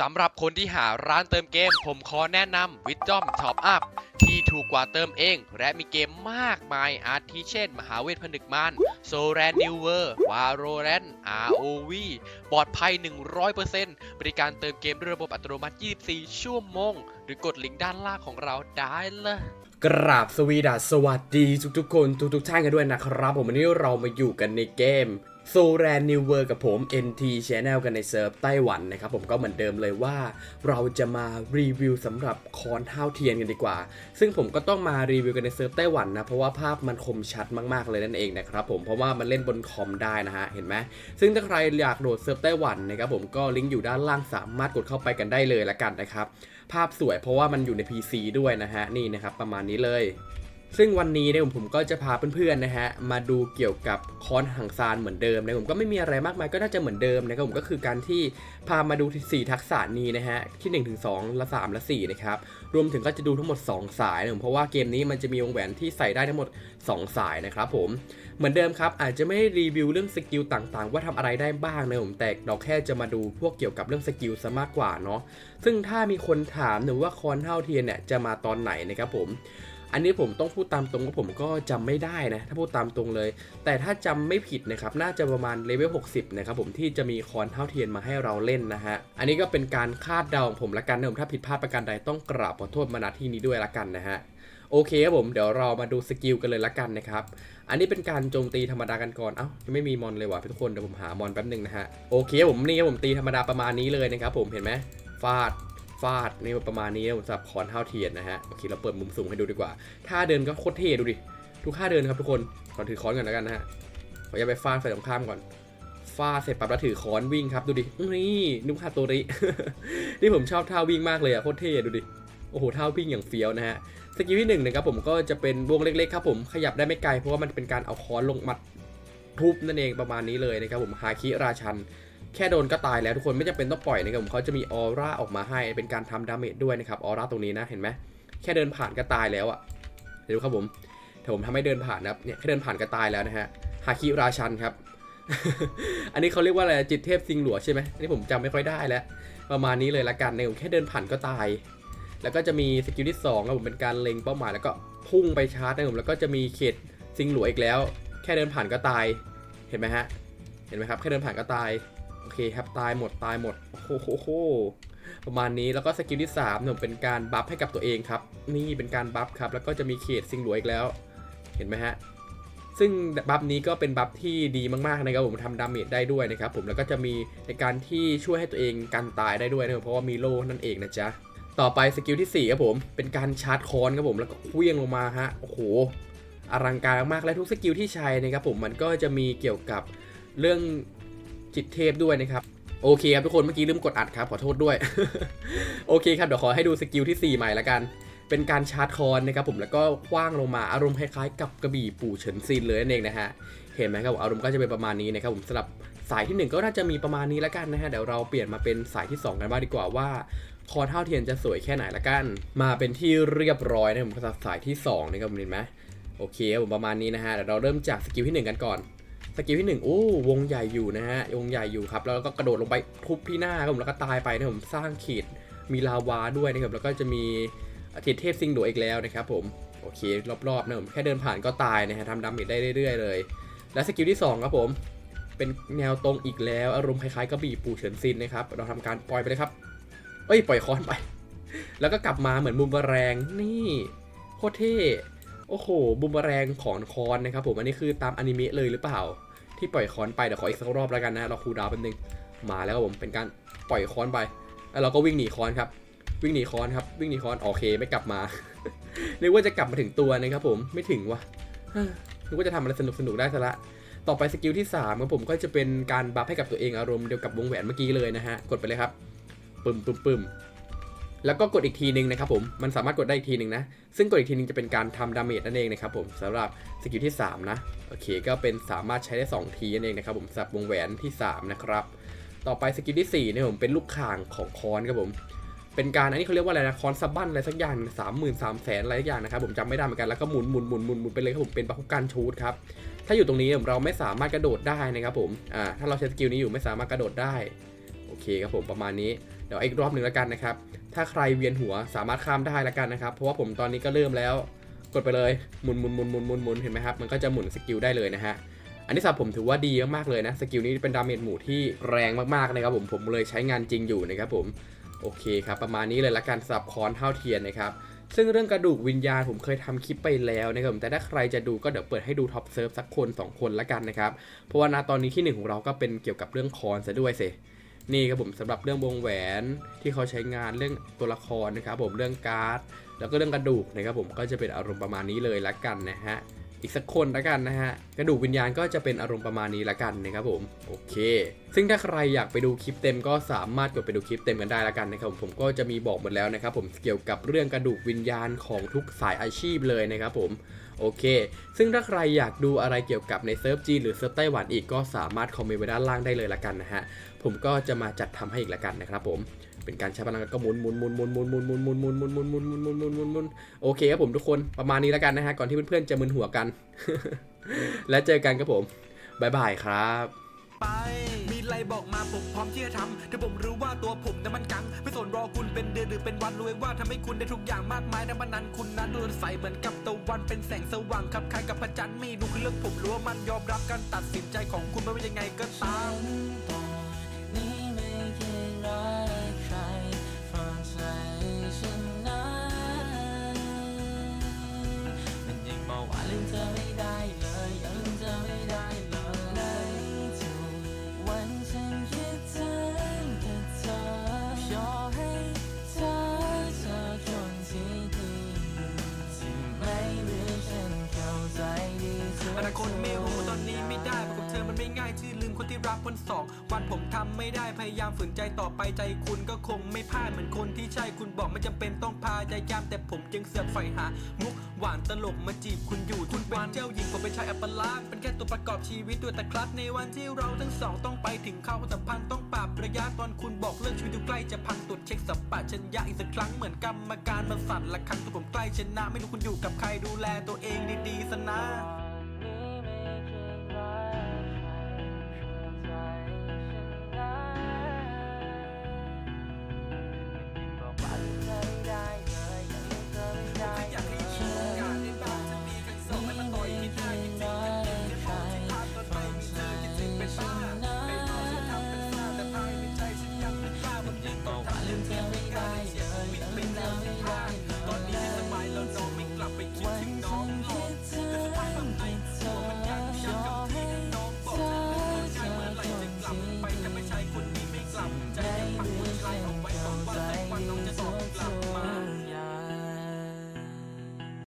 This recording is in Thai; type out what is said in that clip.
สำหรับคนที่หาร้านเติมเกม ผมขอแนะนำ Wisdom Top Up ที่ถูกกว่าเติมเอง และมีเกมมากมายอาทิเช่น มหาเวทผนึกมาน s o r a n New World Valorant ROV ปลอดภัย 100%บริการเติมเกมด้วยระบบอัตโนมัติ 24 ชั่วโมง หรือกดลิงก์ด้านล่างของเราได้เลยกราบสวีดัสสวัสดีทุกทุกๆคนทุกทุกๆท่านกันด้วยนะครับ ผมวันนี้เรามาอยู่กันในเกม s o r a n New World กับผม NT Channel กันในเซิร์ฟไต้หวันนะครับ ผมก็เหมือนเดิมเลยว่า เราจะมารีวิวสำหรับคอนเท้าเทียนกันดีกว่า ซึ่งผมก็ต้องมารีวิวกันในเซิร์ฟไต้หวันนะ เพราะว่าภาพมันคมชัดมากๆเลยนั่นเองนะครับผมเพราะว่ามันเล่นบนคอมได้นะฮะ เห็นไหมซึ่งถ้าใครอยากโหลดเซิร์ฟไต้หวันนะครับผมก็ลิงก์อยู่ด้านล่างสามารถกดเข้าไปกันได้เลยละกันนะครับภาพสวยเพราะว่ามันอยู่ใน PC ด้วยนะฮะนี่นะครับประมาณนี้เลย ซึ่งวันนี้เนี่ยผมก็จะพาเพื่อนๆนะฮะมาดูเกี่ยวกับคอนหังซานเหมือนเดิมนะผมก็ไม่มีอะไรมากมายก็น่าจะเหมือนเดิมนะครับผมก็คือการที่พามาดู 4 ทักษะนี้นะฮะที่1ถึง2และ3และ4นะครับรวมถึงก็จะดูทั้งหมด 2 สายนะผมเพราะว่าเกมนี้มันจะมีวงแหวนที่ใส่ได้ทั้งหมด 2 สายนะครับผมเหมือนเดิมครับอาจจะไม่ได้รีวิวเรื่องสกิลต่างๆ ว่าทำอะไรได้บ้างนะผมแต่เราแค่จะมาดูพวกเกี่ยวกับเรื่องสกิลซะมากกว่าเนาะซึ่งถ้ามีคนถามหนูว่าคอนเท่าเทียนเนี่ยจะมาตอนไหนนะครับผม อันนี้ผมต้องพูดตามตรงว่าผมก็จำไม่ได้นะ ถ้าพูดตามตรงเลย แต่ถ้าจำไม่ผิดนะครับ น่าจะประมาณเลเวล 60 นะครับผมที่จะมีคอนเท่าเทียนมาให้เราเล่นนะฮะ อันนี้ก็เป็นการคาดเดาของผมละกันนะผมถ้าผิดพลาดประการใดต้องกราบขอโทษมาณที่นี้ด้วยละกันนะฮะโอเคครับผมเดี๋ยวเรามาดูสกิลกันเลยละกันนะครับ อันนี้เป็นการโจมตีธรรมดากันก่อนเอ้ายังไม่มีมอนเลยว่ะทุกคนเดี๋ยวผมหามอนแป๊บหนึงนะฮะโอเคครับผมนี่ครับผมตีธรรมดาประมาณนี้เลยนะครับผมเห็นไหมฟาด ฟาดนี่ประมาณนี้นะผมสำหรับคอนเท่าเทียนนะฮะโอเคเราเปิดมุมสูงให้ดูดีกว่าท่าเดินก็โคตรเท่ดูดิทุกท่าเดินครับทุกคนขอถือค้อนก่อนแล้วกันนะฮะขออย่าไปฟาดฝ่ายตรงข้ามก่อนฟาดเสร็จปั๊บแล้วถือค้อนวิ่งครับดูดินี่นุกฮาโตรินี่ผมชอบท่าวิ่งมากเลยอะโคตรเท่ดูดิโอ้โหท่าวิ่งอย่างเฟี้ยวนะฮะสกิลที่หนึ่งนะครับผมก็จะเป็นวงเล็กๆครับผมขยับได้ไม่ไกลเพราะว่ามันเป็นการเอาค้อนลงมัดทุบนั่นเองประมาณนี้เลยนะครับผมฮาคิราชัน แค่โดนก็ตายแล้วทุกคนไม่จำเป็นต้องปล่อยนะครับผมเขาจะมีออร่าออกมาให้เป็นการทำดาเมจด้วยนะครับออร่าตรงนี้นะเห็นไหมแค่เดินผ่านก็ตายแล้วอะ่ะเดี๋ยวดูครับผมถ้าผมทำให้เดินผ่านนะครับเนี่ยแค่เดินผ่านก็ตายแล้วนะฮะฮาคิราชันครับ อันนี้เขาเรียกว่าอะไรจิตเทพซิงหลัวใช่ไหมนนี่ผมจำไม่ค่อยได้แล้ว ประมาณนี้เลยละกันเนี่ยผมแค่เดินผ่านก็ตาย แล้วก็จะมีสกิลที่2ครับผมเป็นการเล็งเป้าหมายแล้วก็พุ่งไปชาร์จนะผมแล้วก็จะมีเขตซิงหลัวอีกแล้ว แค่เดินผ่านก็ตายเห็นไหมฮะเห็นไหมครับแค่เดินผ่านก็ตาย โอเคครับตายหมดตายหมดโอ้โหโหประมาณนี้แล้วก็สกิลที่3เนี่ยเป็นการบัฟให้กับตัวเองครับ นี่เป็นการบัฟครับ แล้วก็จะมีเขตซิงหลวยอีกแล้ว เห็นไหมฮะ ซึ่งบัฟนี้ก็เป็นบัฟที่ดีมากๆนะครับผมทำดาเมจได้ด้วยนะครับผมแล้วก็จะมีในการที่ช่วยให้ตัวเองกันตายได้ด้วยนะเพราะว่ามีโล่นั่นเองนะจ๊ะต่อไปสกิลที่4ครับผมเป็นการชาร์จคอนครับผมแล้วก็เคลี้ยงลงมาฮะโอ้โหอลังการมากและทุกสกิลที่ใช้นะครับผมมันก็จะมีเกี่ยวกับเรื่อง จิตเทพด้วยนะครับโอเคครับทุกคนเมื่อกี้ลืมกดอัดครับขอโทษด้วย โอเคครับเดี๋ยวขอให้ดูสกิลที่ 4 ใหม่ละกัน เป็นการชาร์จคอนนะครับผมแล้วก็คว้างลงมาอารมณ์คล้ายๆกับกระบี่ปู่เฉินซินเลยนั่นเองนะฮะเห็นไหมครับอารมณ์ก็จะเป็นประมาณนี้นะครับผมสำหรับสายที่ 1 ก็น่าจะมีประมาณนี้ละกันนะฮะเดี๋ยวเราเปลี่ยนมาเป็นสายที่ 2 กันบ้างดีกว่าว่าคอเท่าเทียนจะสวยแค่ไหนละกัน มาเป็นที่เรียบร้อยนะผมสำหรับสายที่2นะครับผมเห็นไหมโอเคครับผมประมาณนี้นะฮะเดี๋ยวเราเริ่มจากสกิลที่ 1 กันก่อน สกิลที่หนึ่งโอ้วงใหญ่อยู่นะฮะวงใหญ่อยู่ครับแล้วก็กระโดดลงไปทุบที่หน้าครับผมแล้วก็ตายไปนะผมสร้างขีดมีลาวาด้วยนะครับแล้วก็จะมีเทพเทพซิงโดอีกแล้วนะครับผมโอเครอบๆนะผมแค่เดินผ่านก็ตายนะฮะทำดาเมจได้เรื่อยๆเลย และสกิลที่สองครับผม เป็นแนวตรงอีกแล้ว อารมณ์คล้ายๆกระบี่ปู่เฉินซินนะครับเราทำการปล่อยไปเลยครับ เอ้ยปล่อยคอนไป แล้วก็กลับมาเหมือนบูมแรงนี่โคตรเท่ โอ้โหบูมแรงของคอนนะครับผมอันนี้คือตามอนิเมะเลยหรือเปล่า ที่ปล่อยคอนไปเดี๋ยวขออีกสักรอบแล้วกันนะเราคูลดาวน์แป๊บนึงมาแล้วครับผมเป็นการปล่อยคอนไป แล้วเราก็วิ่งหนีคอนครับ วิ่งหนีคอนครับวิ่งหนีคอนโอเคไม่กลับมานึกว่าจะกลับมาถึงตัวนะครับผมไม่ถึงวะนึกว่าจะทำอะไรสนุกสนุกได้ซะละต่อไปสกิลที่3ครับผมก็จะเป็นการบัฟให้กับตัวเองอารมณ์เดียวกับวงแหวนเมื่อกี้เลยนะฮะกดไปเลยครับปึ้มปึ้มปึ้ม แล้วก็กดอีกทีหนึ่งนะครับผมมันสามารถกดได้อีกทีหนึ่งนะซึ่งกดอีกทีหนึงจะเป็นการทำดาเมจนั่นเองนะครับผมสำหรับสกิลที่3นะโอเคก็เป็นสามารถใช้ได้ 2 ทีนั่นเองนะครับผมสำหรับวงแหวนที่ 3 นะครับต่อไปสกิลที่4เนี่ยผมเป็นลูกข่างของคอนครับผมเป็นการอันนี้เขาเรียกว่าอะไรนะคอนซับบันอะไรสักอย่างสามหมื่นสามแสนอะไรสักอย่างนะครับผมจำไม่ได้เหมือนกันแล้วก็หมุนหมุนหมุนหมุนหมุนไปเลยครับผมเป็นปะคุกันชูดครับถ้าอยู่ตรงนี้เราไม่สามารถกระโดดได้นะครับผมอ่าถ้าเราใช้สกิลนี้อยู่ไม่สามารถกระโดดได้โอเคครับผมประมาณนี้ ดี๋ยวอีกรอบหนึ่งแล้วกันนะครับ ถ้าใครเวียนหัวสามารถข้ามได้แล้วกันนะครับ เพราะว่าผมตอนนี้ก็เริ่มแล้ว กดไปเลยหมุนหมุนหมุนหมุนหมุนหมุนเห็นไหมครับ มันก็จะหมุนสกิลได้เลยนะฮะ อันนี้สำหรับผมถือว่าดีมากๆเลยนะ สกิลนี้เป็นดาเมจหมู่ที่แรงมากๆนะครับผม ผมเลยใช้งานจริงอยู่นะครับผม โอเคครับ ประมาณนี้เลยละกันสำหรับคอนเท่าเทียนนะครับซึ่งเรื่องกระดูกวิญญาณผมเคยทำคลิปไปแล้วนะครับผมแต่ถ้าใครจะดูก็เดี๋ยวเปิดให้ดูท็อปเซิร์ฟสักคน 2 คนละกันนะครับ เพราะว่าณตอนนี้ที่หนึ่งของเราก็เป็นเกี่ยวกับเรื่องคอนซะด้วยสิ นี่ครับผมสำหรับเรื่องวงแหวนที่เขาใช้งานเรื่องตัวละครนะครับผมเรื่องการ์ด แล้วก็เรื่องกระดูกนะครับผมก็จะเป็นอารมณ์ประมาณนี้เลยละกันนะฮะอีกสักคนละกันนะฮะกระดูกวิญญาณก็จะเป็นอารมณ์ประมาณนี้ละกันนะครับผมโอเค ซึ่งถ้าใครอยากไปดูคลิปเต็มก็สามารถกดไปดูคลิปเต็มกันได้ละกันนะครับผมผมก็จะมีบอกหมดแล้วนะครับผมเกี่ยวกับเรื่องกระดูกวิญญาณของทุกสายอาชีพเลยนะครับผมโอเค ซึ่งถ้าใครอยากดูอะไรเกี่ยวกับในเซิร์ฟจีนหรือเซิร์ฟไต้หวันอีกก็สามารถคอมเมนต์ไว้ด้านล่างได้เลยละกันนะฮะผมก็จะมาจัดทำให้อีกละกันนะครับผมเป็นการใช้พลังก็หมุนหมุนหมุนหมุนหมุนหมุนหมุนหมุนหมุนหมุนหมุนหมุนหมุนหมุนหมุนหมุนหมุนโอเคครับผมทุกคนประมาณนี้แล้วกันนะฮะก่อนที่เพื่อนๆจะมึนหัวกัน แล้วเจอกันครับผมบายบายครับ ไปมีอะไรบอกมาผมพร้อมที่จะทำถ้าผมรู้ว่าตัวผมนั้นมันกัง ไม่สนรอคุณเป็นเดือนหรือเป็นวันรู้ว้ว่าทำให้คุณได้ทุกอย่างมากมายในวันนั้นคุณนั้นดูใสเหมือนกับตะวันเป็นแสงสว่างขับคล้ายกับพระจันทร์ม่รู้คือเรื่องผมรู้ว่ามันยอมรับการตัดสินใจของคุณไม่ว่ายังไงก็ตามนี่ไม่เคยรักใครฟังใจฉันนั้นมันยังบอกว่าลืมเธอไม่ได้เลย เธออนไม่รู้ตอนนี้ไม่ได้เพราะกับเธอมันไม่ง่ายที่ลืมคนที่รักคนสองวันผมทำไม่ได้พยายามฝืนใจต่อไปใจคุณก็คงไม่พลาดเหมือนคนที่ใช่คุณบอกไม่จำเป็นต้องพายายามแต่ผมยังเสือกใฝ่หา มุกหวานตลกมาจีบคุณอยู่คุณเป็นเจ้าหญิงผมเป็นชายอัปลาเป็นแค่ตัวประกอบชีวิตด้วยแต่คลัดในวันที่เราทั้งสองต้องไปถึงเข้าสัมพันธ์ต้องปรับระยะตอนคุณบอกเลิกชีวิตอยู่ใกล้จะพังตรวจเช็คสัปปะชัญญะอีกสักครั้งเหมือนกรรมการมาสั่นละครั้งตัวผมใกล้ชนะไม่รู้คุณอยู่กับใครดูแลตัวเองดีๆซะนะ on